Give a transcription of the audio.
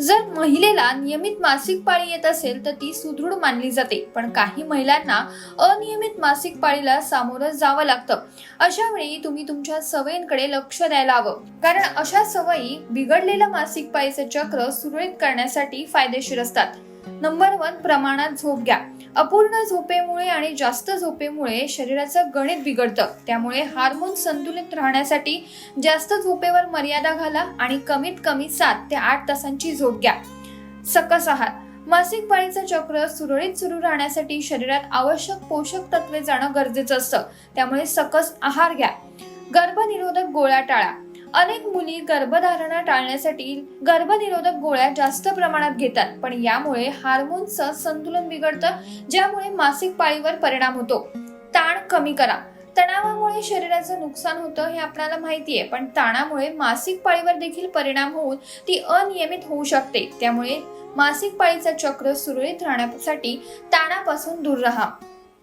जर महिलेला नियमित मासिक पाळी येत असेल तर ती सुदृढ मानली जाते. पण काही महिलांना अनियमित मासिक पाळीला सामोरं जावं लागतं. अशा वेळी तुम्ही तुमच्या सवयींकडे लक्ष द्यायला हवं. कारण अशा सवयी बिघडलेलं मासिक पाळीचं चक्र सुरळीत करण्यासाठी फायदेशीर असतात. नंबर वन प्रमाणात झोप घ्या. अपूर्ण झोपेमुळे आणि जास्त झोपेमुळे शरीराचं गणित बिघडतं. त्यामुळे हार्मोन संतुलित राहण्यासाठी जास्त झोपेवर मर्यादा घाला आणि कमीत कमी सात ते आठ तासांची झोप घ्या. सकस आहार. मासिक पाळीचं चक्र सुरळीत सुरू राहण्यासाठी शरीरात आवश्यक पोषक तत्वे जाणं गरजेचं असतं. त्यामुळे सकस आहार घ्या. गर्भनिरोधक गोळ्या टाळा. अनेक मुली गर्भधारणा टाळण्यासाठी गर्भनिरोधक गोळ्या जास्त प्रमाणात घेतात पण यामुळे हार्मोनचं संतुलन बिघडतं ज्यामुळे मासिक पाळीवर परिणाम होतो. ताण कमी करा. तणावामुळे शरीराचं नुकसान होतं हे आपल्याला माहिती आहे पण ताणामुळे मासिक पाळीवर देखील परिणाम होऊन ती अनियमित होऊ शकते. त्यामुळे मासिक पाळीचं चक्र सुरळीत राहण्यासाठी ताणापासून दूर राहा.